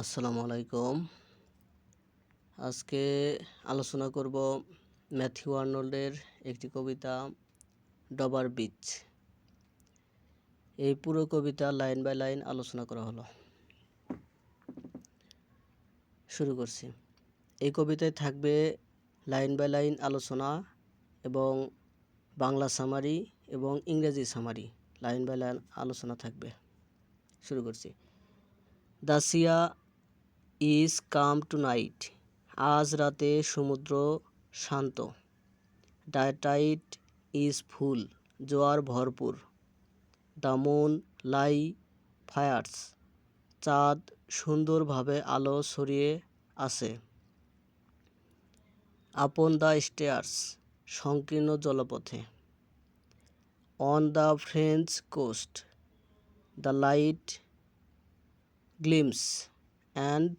আসসালামু আলাইকুম। আজকে আলোচনা করব ম্যাথিউ আর্নল্ডের একটি কবিতা, ডবার বিচ এই পুরো কবিতা লাইন বাই লাইন আলোচনা করা হলো। শুরু করছি। এই কবিতায় থাকবে লাইন বাই লাইন আলোচনা এবং বাংলা সামারি এবং ইংরেজি সামারি। লাইন বাই লাইন আলোচনা থাকবে। শুরু করছি। The sea is calm tonight আজ রাতে সমুদ্র শান্ত। ডায়টাইট ইজ ফুল, জোয়ার ভরপুর। দ্য মুন লাই ফায়ার্স, চাঁদ সুন্দরভাবে আলো ছড়িয়ে আছে। আপন দ্য স্টেয়ার্স, সংকীর্ণ জলপথে। On the French coast, the light gleams. And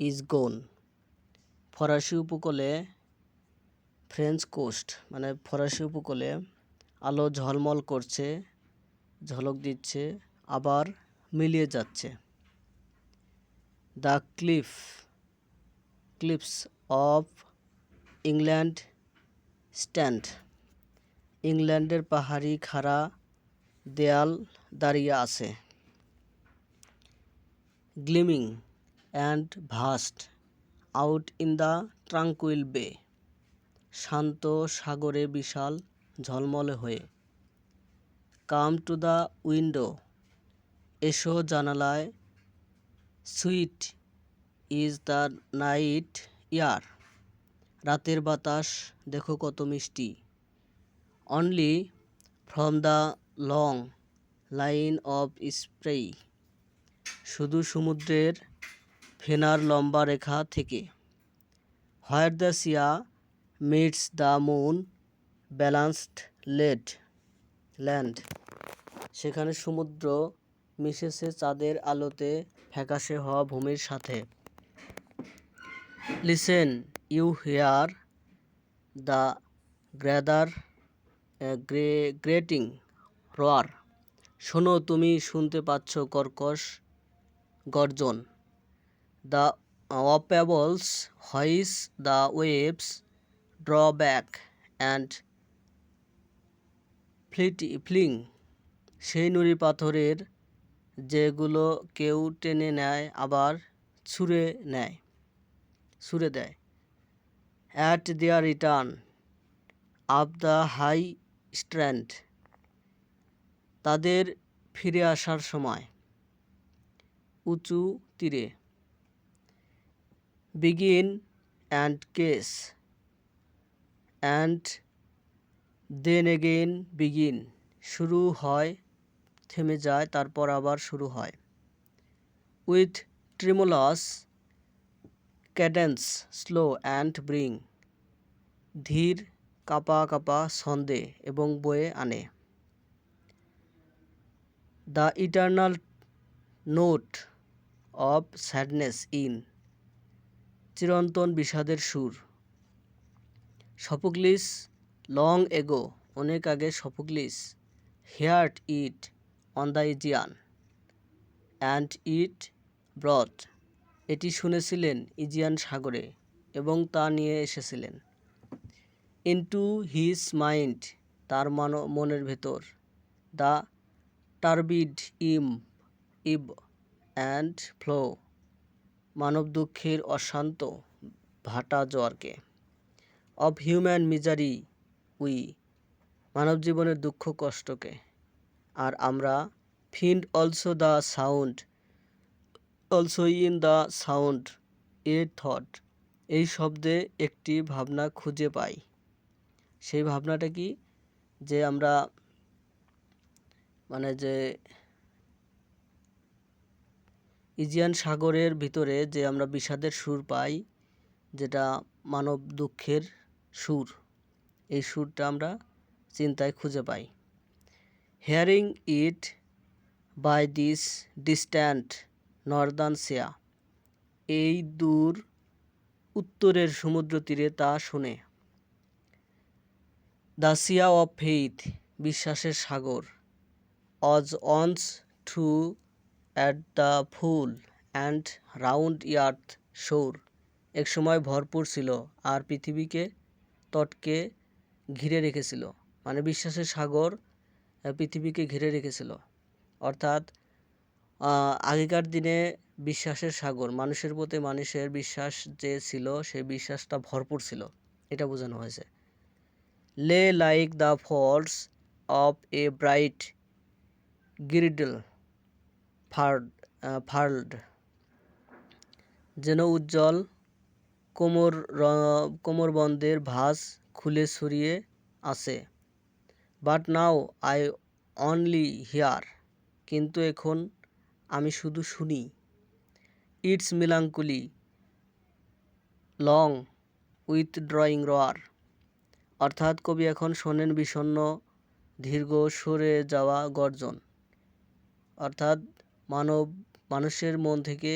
is gone ফরাসি উপকূলে ফ্রেঞ্চ কোস্ট মানে ফরাসি উপকূলে আলো ঝলমল করছে, ঝলক দিচ্ছে, আবার মিলিয়ে যাচ্ছে। The cliff cliffs of England stand ইংল্যান্ডের পাহাড়ি খাড়া দেয়াল দাঁড়িয়ে আছে। Gleaming and vast out in the tranquil bay শান্ত সাগরে বিশাল ঝলমলে হয়ে। কাম টু দ্য উইন্ডো এসো জানালায়। Sweet is the night air রাতের বাতাস, দেখো কত মিষ্টি। Only from the long line of spray শুধু সমুদ্রের ফেনার লম্বা রেখা থেকে। Where the sea meets the moon balanced led land. সেখানে সমুদ্র মিশেছে চাঁদের আলোতে ফ্যাকাশে হওয়া ভূমির সাথে। Listen, you hear the greater grey, grating roar. শোনো, তুমি শুনতে পাচ্ছ কর্কশ গর্জন। The pebbles which the waves draw back and fleety fling. সেই নুড়ি পাথরের যেগুলো কেউ টেনে নেয়, আবার ছুঁড়ে নেয়, ছুঁড়ে দেয়। At their return up the high strand তাদের ফিরে আসার সময়। উঁচু তীরে। Begin and cease and then again begin শুরু হয়, থেমে যায়, তারপর আবার শুরু হয়। With tremulous cadence slow and bring ধীর, কাপা কাপা ছন্দে এবং বয়ে আনে। The eternal note of sadness in, চিরন্তন বিষাদের সুর। সফুকলিস লং এগো, অনেক আগে Sophocles heard it on the Aegean and it brought এটি শুনেছিলেন ইজিয়ান সাগরে এবং তা নিয়ে এসেছিলেন। ইনটু হিজ মাইন্ড, তার মান, মনের ভেতর, দ্য টার্বিড ইম, ইব অ্যান্ড ফ্লো, মানব দুঃখের অশান্ত ভাটা জোয়ারকে। অফ হিউম্যান মিজারি, উই, মানব জীবনের দুঃখ কষ্টকে। আর আমরা find also the sound, also in the sound, a thought, এই শব্দে একটি ভাবনা খুঁজে পাই। সেই ভাবনাটা কি? যে আমরা মানে যে ইজিয়ান সাগরের ভিতরে যে আমরা বিষাদের সুর পাই, যেটা মানব দুঃখের সুর, এই সুরটা আমরা চিন্তায় খুঁজে পাই। Hearing it by this distant northern sea এই দূর উত্তরের সমুদ্র তীরে তা শুনে। দ্য সিয়া অফ ফেইথ বিশ্বাসের সাগর was once too at the full and round earth সৌর একসময় ভরপুর ছিল আর পৃথিবীকে তটকে ঘিরে রেখেছিল। মানে বিশ্বাসের সাগর পৃথিবীকে ঘিরে রেখেছিল। অর্থাৎ আগেকার দিনে বিশ্বাসের সাগর, মানুষের প্রতি মানুষের বিশ্বাস যে ছিল সেই বিশ্বাসটা ভরপুর ছিল। এটা বোঝানো হয়েছে। Lay like the folds of a bright girdle furled furled যেন উজ্জ্বল কোমর কোমরবন্দের ভাঁজ খুলে ছড়িয়ে আছে। But now I only hear কিন্তু এখন আমি শুধু শুনি। Its melancholy long withdrawing roar অর্থাৎ কবি এখন শোনেন বিষণ্ণ দীর্ঘ সরে যাওয়া গর্জন। অর্থাৎ মানব, মানুষের মন থেকে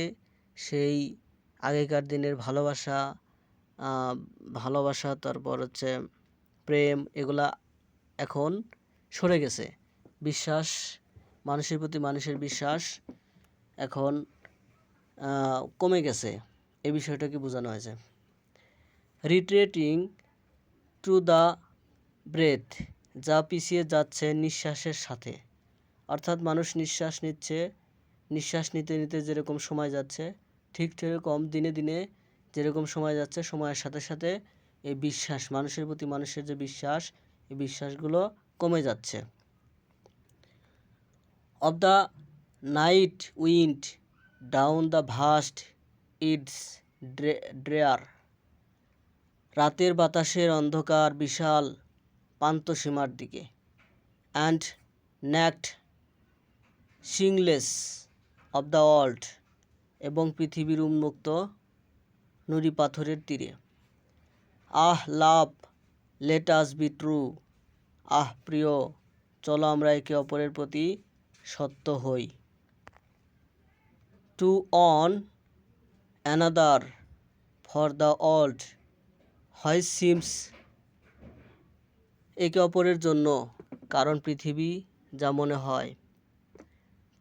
সেই আগেকার দিনের ভালোবাসা ভালোবাসা, তারপর হচ্ছে প্রেম, এগুলা এখন সরে গেছে। বিশ্বাস, মানুষের প্রতি মানুষের বিশ্বাস এখন কমে গেছে। এই বিষয়টাকে বোঝানো হয়েছে। রিট্রেটিং টু দ্য ব্রেথ যা পিছিয়ে যাচ্ছে নিঃশ্বাসের সাথে। অর্থাৎ মানুষ নিঃশ্বাস নিচ্ছে নিঃশ্বাস নিতে নিতে যেরকম সময় যাচ্ছে, ঠিক সেরকম দিনে দিনে যেরকম সময় যাচ্ছে, সময়ের সাথে সাথে এই বিশ্বাস, মানুষের প্রতি মানুষের যে বিশ্বাস, এই বিশ্বাসগুলো কমে যাচ্ছে। Of the night wind down the vast edges drear রাতের বাতাসের অন্ধকার বিশাল পান্তসীমার দিকে and naked shingles of the world এবং পৃথিবীর উন্মুক্ত নুড়ি পাথরের তীরে। আহ, love let us be true আহ, প্রিয়, চলো আমরা একে অপরের প্রতি সত্য হই। To one another for the world which seems একে অপরের জন্য, কারণ পৃথিবী যা মনে হয়।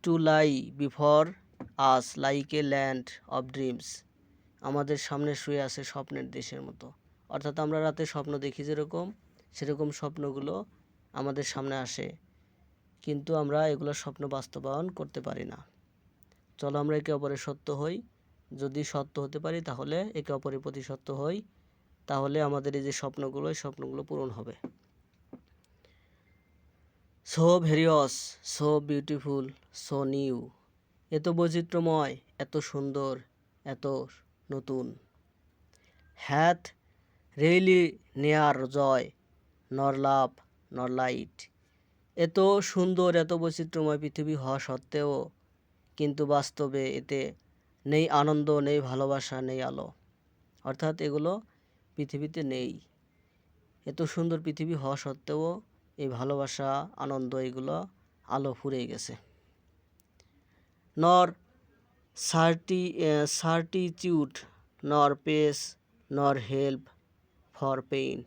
To lie before us like a land of dreams আমাদের সামনে শুয়ে আছে স্বপ্নের দেশের মতো। অর্থাৎ আমরা রাতে স্বপ্ন দেখি যেরকম, সেরকম স্বপ্নগুলো আমাদের সামনে আসে। কিন্তু আমরা এগুলো স্বপ্ন বাস্তবায়ন করতে পারি না। চলো আমরা একে অপরের সত্য হই। যদি সত্য হতে পারি তাহলে একে অপরের প্রতি সত্য হই। তাহলে আমাদের এই যে স্বপ্নগুলো, এই স্বপ্নগুলো পূরণ হবে। So various so beautiful so new এত বৈচিত্র্যময়, এত সুন্দর, এত নতুন। হ্যাথ রিয়েলি নেয়ার জয় নর লাভ নর লাইট এত সুন্দর, এত বৈচিত্র্যময় পৃথিবী হওয়া সত্ত্বেও কিন্তু বাস্তবে এতে নেই আনন্দ, নেই ভালোবাসা, নেই আলো। অর্থাৎ এগুলো পৃথিবীতে নেই। এত সুন্দর পৃথিবী হওয়া সত্ত্বেও এই ভালোবাসা, আনন্দ এগুলো আলো ফুরে গেছে। নর সার্টি সার্টিচিউড, nor peace, nor help for pain.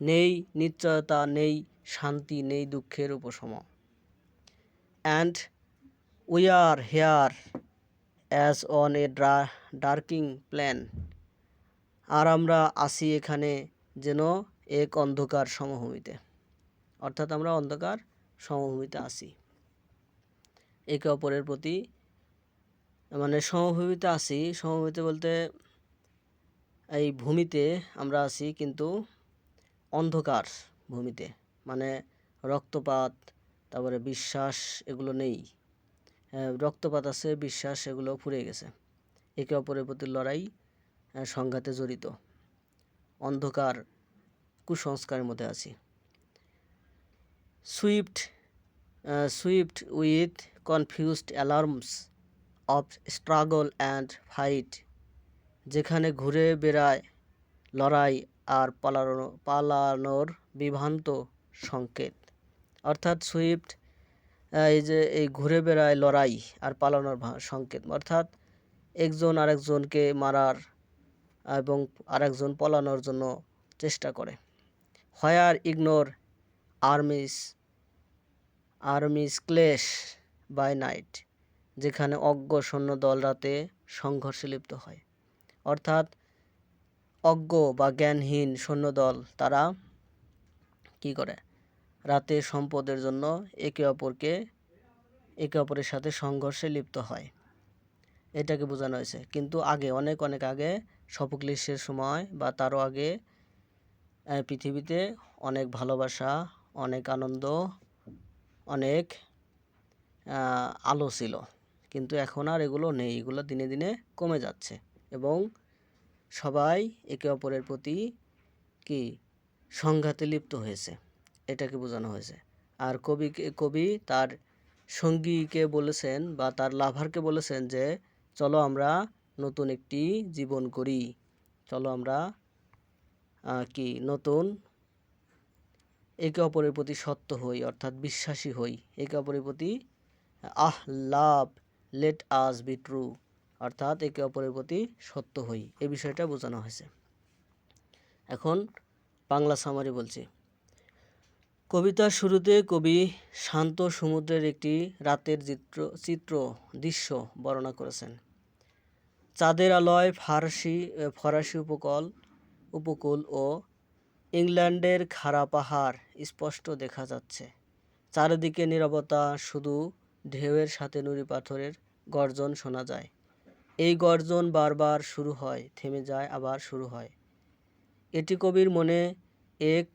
নেই নিশ্চয়তা, নেই শান্তি, নেই দুঃখের উপশম। And we are here as on a darkling plain. আর আমরা আসি এখানে যেন এক অন্ধকার সমভূমিতে। অর্থাৎ আমরা অন্ধকার সমভূমিতে আসি একে অপরের প্রতি মানে সমভূমিতে আসি সমভূমিতে বলতে এই ভূমিতে আমরা আছি কিন্তু অন্ধকার ভূমিতে। মানে রক্তপাত, তারপরে বিশ্বাস এগুলো নেই। রক্তপাত আছে, বিশ্বাস এগুলো ফুরে গেছে। একে অপরের প্রতি লড়াই সংঘাতে জড়িত। অন্ধকার কুসংস্কারের মধ্যে আছি। Swift swift with confused alarms of struggle and fight যেখানে ঘুরে বেড়ায়, লড়াই আর পালানো পালানোর বিভ্রান্ত সংকেত। অর্থাৎ সুইফট এই যে এই ঘুরে বেড়ায়, লড়াই আর পালানোর সংকেত। অর্থাৎ একজন আরেকজনকে মারার এবং আরেকজন পলানোর জন্য চেষ্টা করে। Where ignorant armies armies clash by night, যেখানে অজ্ঞ সৈন্য দল রাতে সংঘর্ষে লিপ্ত হয়। অর্থাৎ অজ্ঞ বা জ্ঞানহীন সৈন্যদল তারা কি করে? রাতে সম্পদের জন্য একে অপরকে, একে অপরের সাথে সংঘর্ষে লিপ্ত হয়। এটাকে বোঝানো হয়েছে। কিন্তু আগে, অনেক অনেক আগে সপক্লিশের সময় বা তারও আগে পৃথিবীতে অনেক ভালোবাসা, অনেক আনন্দ অনেক আলো ছিল। কিন্তু এখন আর এগুলো নেই। এগুলো দিনে দিনে কমে যাচ্ছে। এবং সবাই একে অপরের প্রতি কি? সংঘাতে লিপ্ত হয়েছে। এটাকে বোঝানো হয়েছে। আর কবিকে কবি তার সঙ্গীকে বলেছেন বা তার লাভারকে বলেছেন যে, চলো আমরা নতুন একটি জীবন করি। চলো আমরা কি? নতুন একে অপরের প্রতি সত্য হই, অর্থাৎ বিশ্বাসী হই। একে অপরের প্রতি, আহ, love let us be true অর্থাৎ একে অপরের প্রতি সত্য হই। এই বিষয়টা বোঝানো হয়েছে। এখন বাংলা সামারি বলছি। কবিতার শুরুতে কবি শান্ত সমুদ্রের একটি রাতের চিত্র চিত্র, দৃশ্য বর্ণনা করেছেন। চাঁদের আলোয় ফারসি, ফরাসি উপকূল উপকূল ও ইংল্যান্ডের খাড়া পাহাড় স্পষ্ট দেখা যাচ্ছে। চারিদিকে নীরবতা, শুধু ঢেউয়ের সাথে নুড়ি পাথরের গর্জন শোনা যায়। এই গর্জন বারবার শুরু হয়, থেমে যায়, আবার শুরু হয়। এটি কবির মনে এক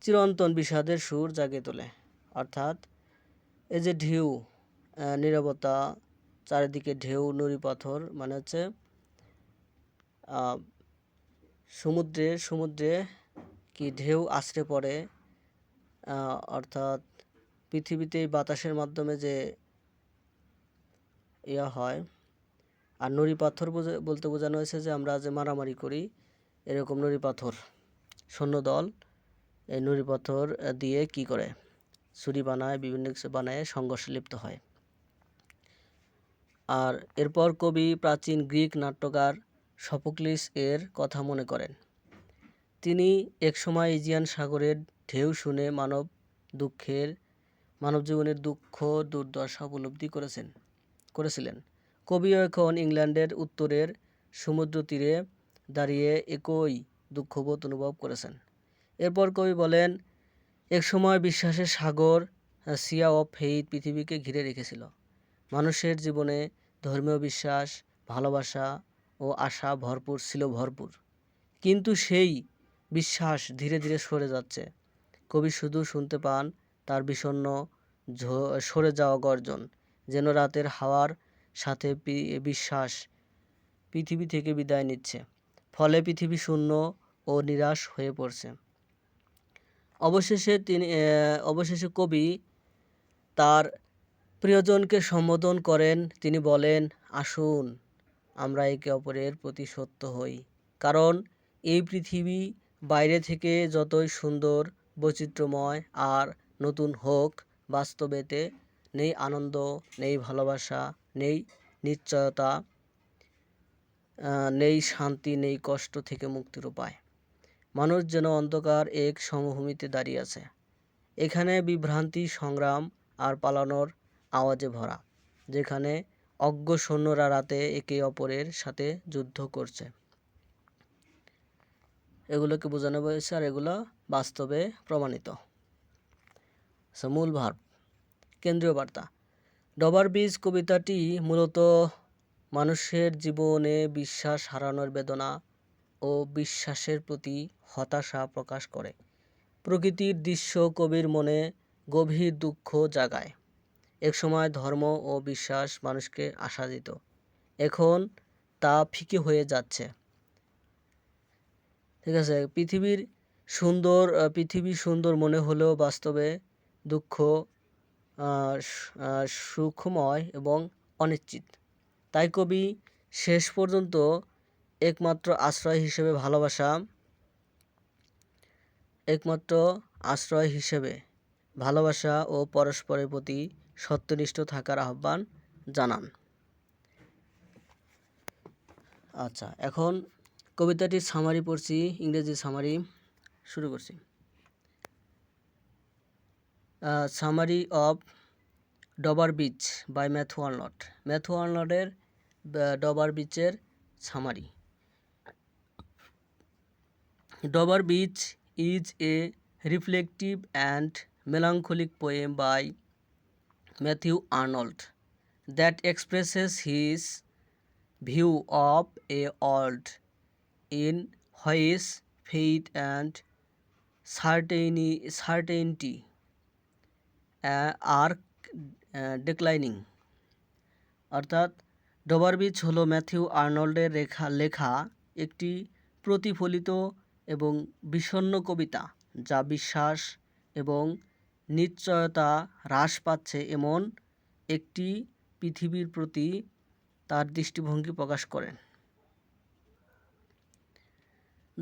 চিরন্তন বিষাদের সুর জাগে তোলে। অর্থাৎ এই যে ঢেউ নীরবতা, চারিদিকে ঢেউ, নুড়ি পাথর মানে হচ্ছে সমুদ্রে সমুদ্রে কি ঢেউ আছড়ে পড়ে অর্থাৎ পৃথিবীতে বাতাসের মাধ্যমে যে ইয়া হয়। আর নুড়ি পাথর বলতে বোঝানো হয়েছে যে আমরা যে মারামারি করি, এরকম নুড়ি পাথর। সৈন্যদল এই নুড়ি পাথর দিয়ে কি করে? ছুরি বানায়, বিভিন্ন কিছু বানায়, সংঘর্ষে লিপ্ত হয়। আর এরপর কবি প্রাচীন গ্রিক নাট্যকার সফোক্লিস এর কথা মনে করেন। তিনি একসময় ইজিয়ান সাগরের ঢেউ শুনে মানব দুঃখের, মানব জীবনের দুঃখ, দুর্দশা উপলব্ধি করেছেন, করেছিলেন। কবিও এখন ইংল্যান্ডের উত্তরের সমুদ্র তীরে দাঁড়িয়ে একই দুঃখবোধ অনুভব করেছেন। এরপর কবি বলেন, একসময় বিশ্বাসের সাগর সিয়া অফ ফেইথ পৃথিবীকে ঘিরে রেখেছিল। মানুষের জীবনে ধর্মীয় বিশ্বাস, ভালোবাসা ও আশা ভরপুর, ছিল ভরপুর। কিন্তু সেই বিশ্বাস ধীরে ধীরে সরে যাচ্ছে। কবি শুধু শুনতে পান তার বিষণ্ণ ঝ- সরে যাওয়া গর্জন, যেন রাতের হাওয়ার সাথে বিশ্বাস পৃথিবী থেকে বিদায় নিচ্ছে। ফলে পৃথিবী শূন্য ও নিরাশ হয়ে পড়ছে। অবশেষে তিনি অবশেষে কবি তার প্রিয়জনকে সম্বোধন করেন। তিনি বলেন, আসুন, আমরা একে অপরের প্রতি সত্য হই। কারণ এই পৃথিবী বাইরে থেকে যতই সুন্দর, বৈচিত্র্যময় আর নতুন হোক, বাস্তবেতে নেই আনন্দ, নেই ভালোবাসা, নেই নিশ্চয়তা নেই শান্তি, নেই কষ্ট থেকে মুক্তির উপায়। মানুষ যেন অন্ধকার এক সমভূমিতে দাঁড়িয়ে আছে। এখানে বিভ্রান্তি, সংগ্রাম আর পালানোর আওয়াজে ভরা, যেখানে অজ্ঞ সৈন্যরা রাতে একে অপরের সাথে যুদ্ধ করছে। এগুলোকে বোঝানো হয়েছে আর এগুলো বাস্তবে প্রমাণিত। আচ্ছা, মূল ভাব কেন্দ্রীয় বার্তা। ডবার বীজ কবিতাটি মূলত মানুষের জীবনে বিশ্বাস হারানোর বেদনা ও বিশ্বাসের প্রতি হতাশা প্রকাশ করে। প্রকৃতির দৃশ্য কবির মনে গভীর দুঃখ জাগায়। একসময় ধর্ম ও বিশ্বাস মানুষকে আশা দিত এখন তা ফিকে হয়ে যাচ্ছে। ঠিক আছে? পৃথিবীর সুন্দর পৃথিবী সুন্দর মনে হলেও বাস্তবে দুঃখ সুখময় এবং অনিশ্চিত। তাই কবি শেষ পর্যন্ত একমাত্র আশ্রয় হিসেবে ভালোবাসা, একমাত্র আশ্রয় হিসেবে ভালোবাসা ও পরস্পরের প্রতি সত্যনিষ্ঠ থাকার আহ্বান জানান। আচ্ছা এখন কবিতাটির সামারি পড়ছি, ইংরেজি সামারি শুরু করছি। Summary of Dover Beach by Matthew Arnold Matthew আর্নল্ডের Dover বিচের summary Dover Beach is a reflective and melancholic poem by Matthew Arnold that expresses his view of a world faith and certainty, certainty uh, are uh, declining. অর্থাৎ ডবার beach হলো Matthew আর্নল্ডের রেখা লেখা একটি প্রতিফলিত এবং বিষণ্ণ কবিতা যা বিশ্বাস এবং নিশ্চয়তা হ্রাস পাচ্ছে এমন একটি পৃথিবীর প্রতি তার দৃষ্টিভঙ্গি প্রকাশ করেন।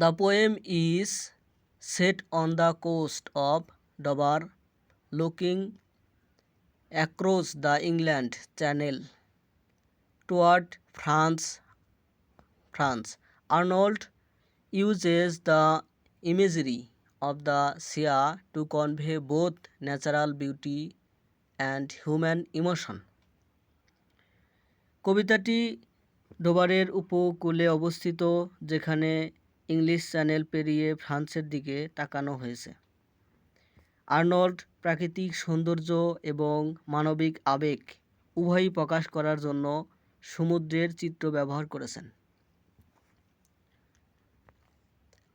The poem is set on the coast of Dover looking across the England channel toward France France Arnold uses the imagery of the sea to convey both natural beauty and human emotion. কবিতাটি ডোবারের উপকূলে অবস্থিত, যেখানে English channel পেরিয়ে ফ্রান্সের দিকে তাকানো হয়েছে। আর্নল্ড প্রাকৃতিক সৌন্দর্য এবং মানবিক আবেগ উভয়ই প্রকাশ করার জন্য সমুদ্রের চিত্র ব্যবহার করেছেন।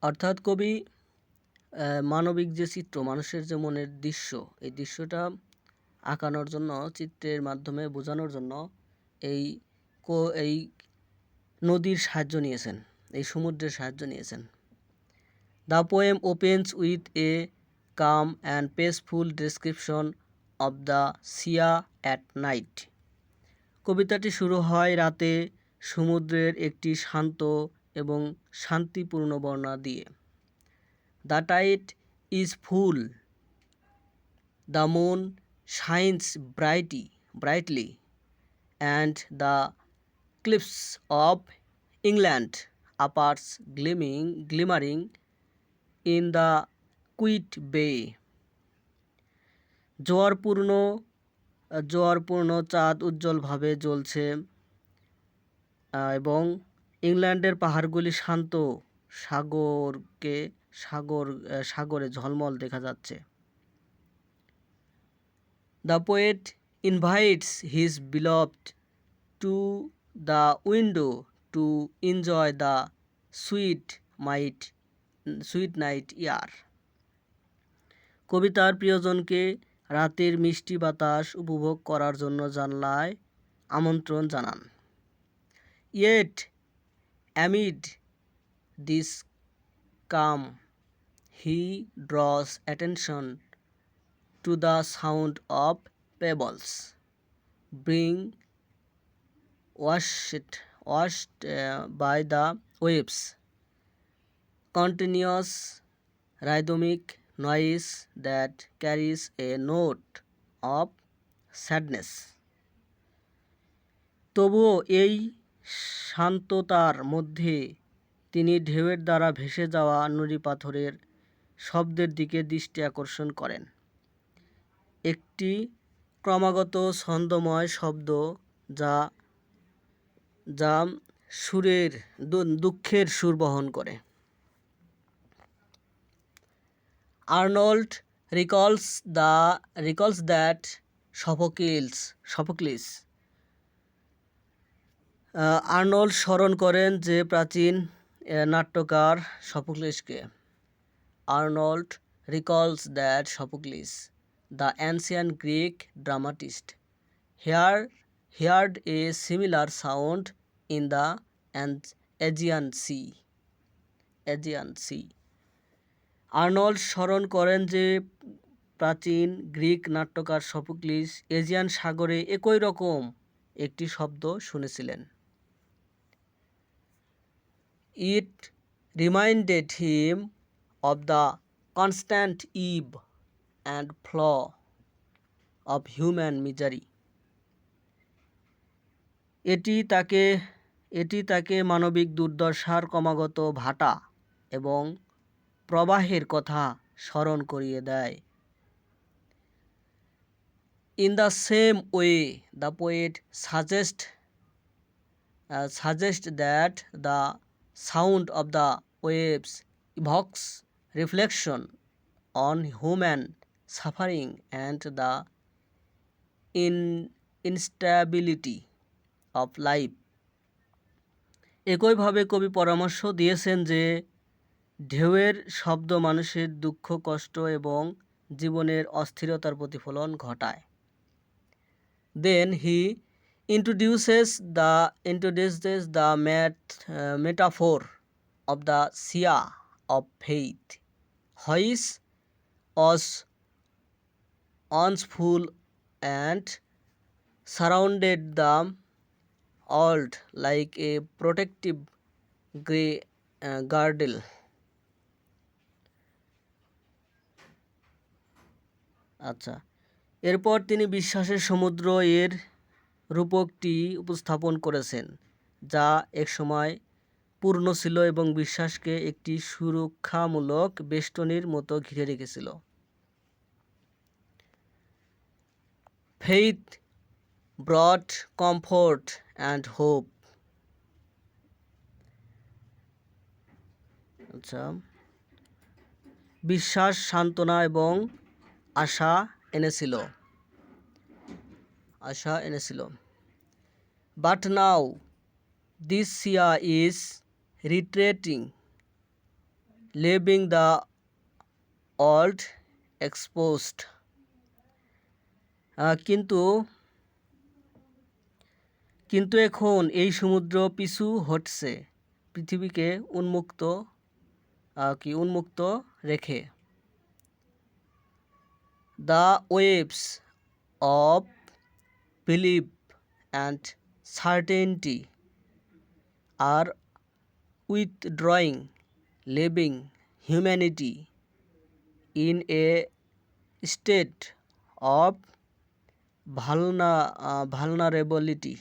অর্থাৎ কবি মানবিক যে চিত্র, মানুষের যে মনের দৃশ্য, এই দৃশ্যটা আঁকানোর জন্য, চিত্রের মাধ্যমে বোঝানোর জন্য এই এই নদীর সাহায্য নিয়েছেন। এই সমুদ্রের সাহায্য নিয়েছেন। The poem opens with a calm and peaceful description of the sea at night কবিতাটি শুরু হয় রাতে সমুদ্রের একটি শান্ত এবং শান্তিপূর্ণ বর্ণনা দিয়ে। The tide is full the moon shines brighty brightly and the cliffs of England appears gleaming glimmering in the quiet bay জোয়ারপূর্ণ জোয়ারপূর্ণ চাঁদ উজ্জ্বলভাবে জ্বলছে, এবং ইংল্যান্ডের পাহাড়গুলি শান্ত সাগরকে সাগর, সাগরে ঝলমল দেখা যাচ্ছে। The poet invites his beloved to the window to enjoy the sweet might sweet night air কবিতার প্রিয়জনকে রাতের মিষ্টি বাতাস উপভোগ করার জন্য জানলায় আমন্ত্রণ জানান। Yet Amid this calm, he draws attention to the sound of pebbles. Being washed, washed uh, by the waves. Continuous rhythmic noise that carries a note of sadness. তবুও এই শান্ততার মধ্যে তিনি ঢেউয়ের দ্বারা ভেসে যাওয়া নুড়ি পাথরের শব্দের দিকে দৃষ্টি আকর্ষণ করেন একটি ক্রমাগত ছন্দময় শব্দ যা যা সুরের দুঃখের সুর বহন করে। Arnold recalls the recalls that Sophocles, Sophocles. Arnold স্মরণ করেন যে প্রাচীন নাট্যকার সফোক্লিসকে। Arnold recalls that Sophocles, the ancient Greek dramatist. Hear heard a similar sound in the Aegean sea Aegean sea Arnold স্মরণ করেন যে প্রাচীন গ্রিক নাট্যকার সফোক্লিস এজিয়ান সাগরে একই রকম একটি শব্দ শুনেছিলেন। It reminded him of the constant ebb and flow of human misery. এটি তাকে এটি তাকে মানবিক দুর্দশার ক্রমাগত ভাটা এবং প্রবাহের কথা স্মরণ করিয়ে দেয়। In the same way the poet suggest suggest that the sound of the waves evokes reflection on human suffering and the in instability of life একইভাবে কবি পরামর্শ দিয়েছেন যে, ঢেউয়ের শব্দ মানুষের দুঃখ, কষ্ট এবং জীবনের অস্থিরতার প্রতিফলন ঘটায়। Then he introduces the introduces the math metaphor of the sea of faith which was once full and surrounded the world like a protective grey uh, girdle আচ্ছা। এরপর তিনি বিশ্বাসের সমুদ্র এর রূপকটি উপস্থাপন করেছেন যা একসময় পূর্ণ ছিল এবং বিশ্বাসকে একটি সুরক্ষামূলক বেষ্টনীর মতো ঘিরে রেখেছিল। Faith brought comfort and hope আচ্ছা। বিশ্বাস, সান্ত্বনা এবং আশা এনেছিল। আশা এনেছিল। But now this sea is retreating leaving the old exposed কিন্তু কিন্তু এখন এই সমুদ্র পিছু হটছে, পৃথিবীকে উন্মুক্ত কি, উন্মুক্ত রেখে। The waves of belief and certainty are withdrawing leaving humanity in a state of vulner vulnerability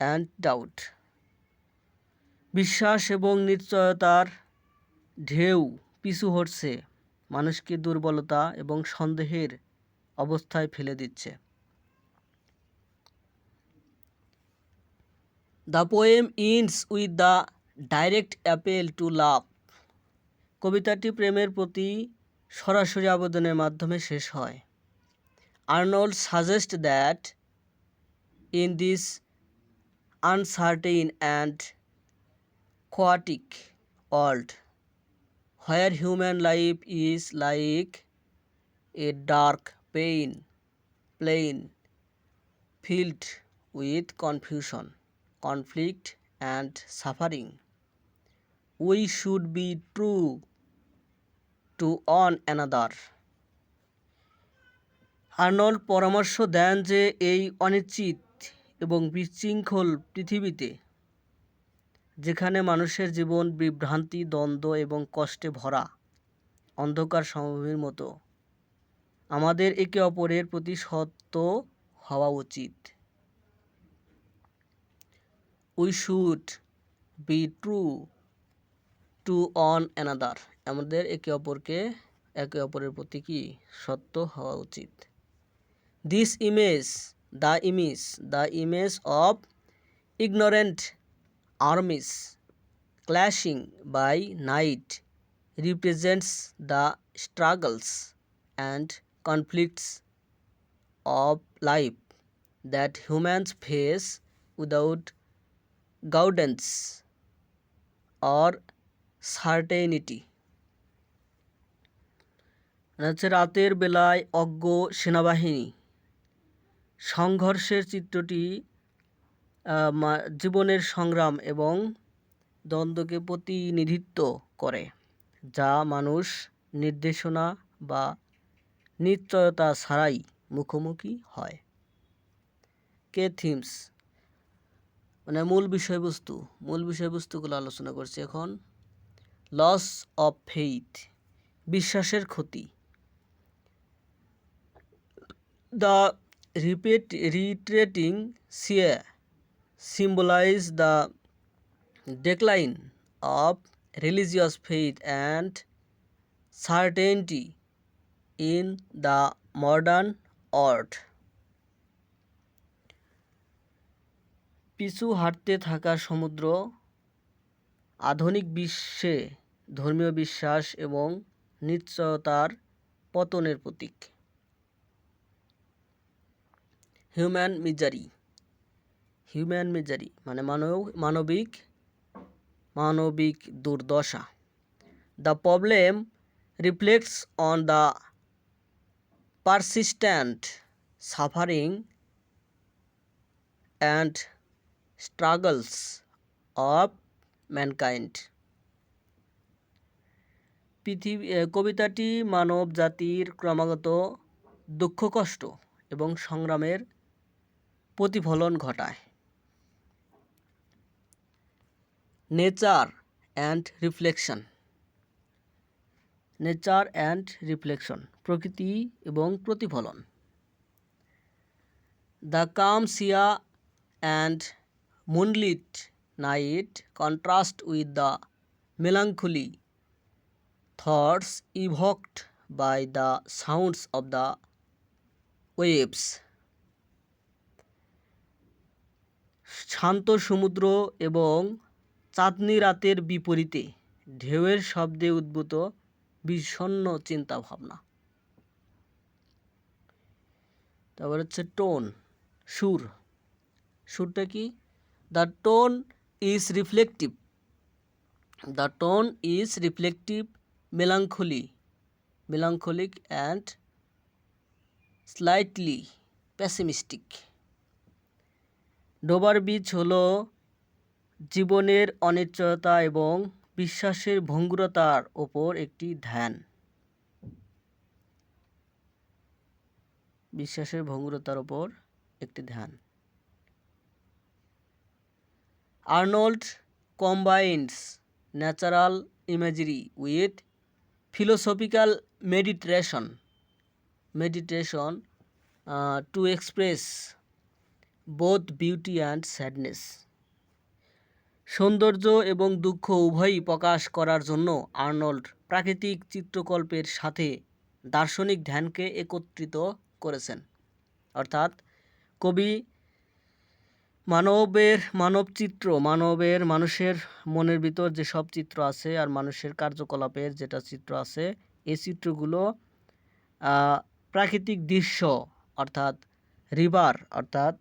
and doubt বিশ্বাস এবং নিশ্চয়তার ঢেউ পিছু হটছে, মানুষকে দুর্বলতা এবং সন্দেহের অবস্থায় ফেলে দিচ্ছে। The poem ends with the direct appeal to love. কবিতাটি প্রেমের প্রতি সরাসরি আবেদনের মাধ্যমে শেষ হয়। Arnold suggest that, in this uncertain and chaotic world where human life is like a dark pain plain field with confusion conflict and suffering we should be true to one another Arnold পরামর্শ দেন যে এই অনিশ্চিত এবং বিশৃঙ্খল পৃথিবীতে, যেখানে মানুষের জীবন বিভ্রান্তি, দ্বন্দ্ব এবং কষ্টে ভরা, অন্ধকার সমভূমির মতো। আমাদের একে অপরের প্রতি সত্য হওয়া উচিত। We should be true to one another আমাদের একে অপরকে একে অপরের প্রতি কি সত্য হওয়া উচিত? This image the image the image of ignorant armies clashing by night represents the struggles and conflicts of life that humans face without guidance or certainty. রাতের বেলায় অজ্ঞ সেনাবাহিনী সংঘর্ষের চিত্রটি জীবনের সংগ্রাম এবং দ্বন্দ্বকে প্রতিনিধিত্ব করে, যা মানুষ নির্দেশনা বা নিশ্চয়তা ছাড়াই মুখোমুখি হয়। Key themes? মানে মূল বিষয়বস্তু, মূল বিষয়বস্তুগুলো আলোচনা করছি এখন। লস অফ ফেইথ, বিশ্বাসের ক্ষতি। দ্য রিপিট রিট্রেটিং সিয়ে symbolize the decline of religious faith and certainty in the modern world পিছু হাঁটতে থাকা সমুদ্র আধুনিক বিশ্বে ধর্মীয় বিশ্বাস এবং নিশ্চয়তার পতনের প্রতীক হিউম্যান মিজারি হিউম্যান মিজারি মানে মানব, মানবিক মানবিক দুর্দশা। The problem reflects on the persistent suffering and struggles of mankind পৃথিবী কবিতাটি মানব জাতির ক্রমাগত দুঃখ, কষ্ট এবং সংগ্রামের প্রতিফলন ঘটায়। Nature and reflection. Nature and reflection, প্রকৃতি এবং প্রতিফলন। The calm sea and moonlit night contrast with the melancholy thoughts evoked by the sounds of the waves শান্ত সমুদ্র এবং চাঁদনি রাতের বিপরীতে ঢেউয়ের শব্দে উদ্ভূত বিষণ্ন চিন্তাভাবনা। তারপর হচ্ছে টোন, সুর। সুরটা কি? The tone is reflective the tone is reflective melancholy melancholic and slightly pessimistic Dover beach হলো জীবনের অনিশ্চয়তা এবং বিশ্বাসের ভঙ্গুরতার ওপর একটি ধ্যান। বিশ্বাসের ভঙ্গুরতার ওপর একটি ধ্যান। Arnold combines natural imagery with philosophical meditation. Meditation to express both beauty and sadness সৌন্দর্য এবং দুঃখ উভয়ই প্রকাশ করার জন্য আর্নল্ড প্রাকৃতিক চিত্রকল্পের সাথে দার্শনিক ধ্যানকে একত্রিত করেছেন। অর্থাৎ কবি মানবের মানব চিত্র মানবের মানুষের মনের ভিতর যে সব চিত্র আছে আর মানুষের কার্যকলাপের যেটা চিত্র আছে, এই চিত্রগুলো প্রাকৃতিক দৃশ্য, অর্থাৎ রিভার, অর্থাৎ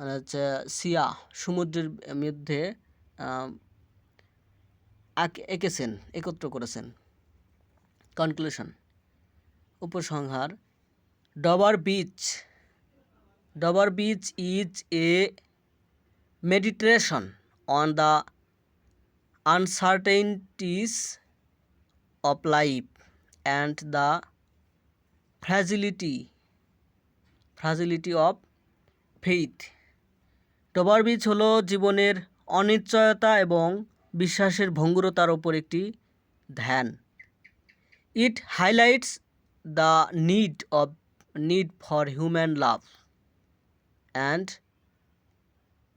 মানে হচ্ছে সিয়া, সমুদ্রের মধ্যে এঁকেছেন, একত্র করেছেন। কনক্লুশন উপসংহার, Dover beach Dover beach is a meditation on the uncertainties of life and the fragility fragility of faith Dover beach হলো জীবনের অনিশ্চয়তা এবং বিশ্বাসের ভঙ্গুরতার ওপর একটি ধ্যান। It highlights the need of need for human love and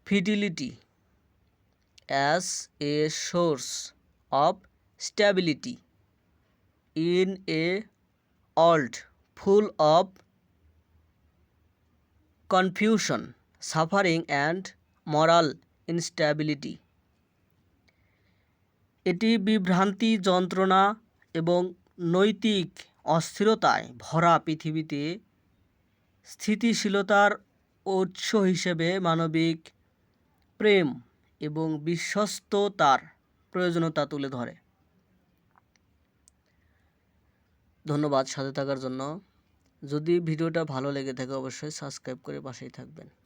fidelity as a source of stability in a world full of confusion suffering and moral instability এটি বিভ্রান্তি যন্ত্রণা এবং নৈতিক অস্থিরতায় ভরা পৃথিবীতে স্থিতিশীলতার উৎস হিসেবে মানবিক প্রেম এবং বিশ্বস্ততার প্রয়োজনীয়তা তুলে ধরে। ধন্যবাদ সাথে থাকার জন্য। যদি ভিডিওটা ভালো লেগে থাকে, অবশ্যই সাবস্ক্রাইব করে পাশেই থাকবেন।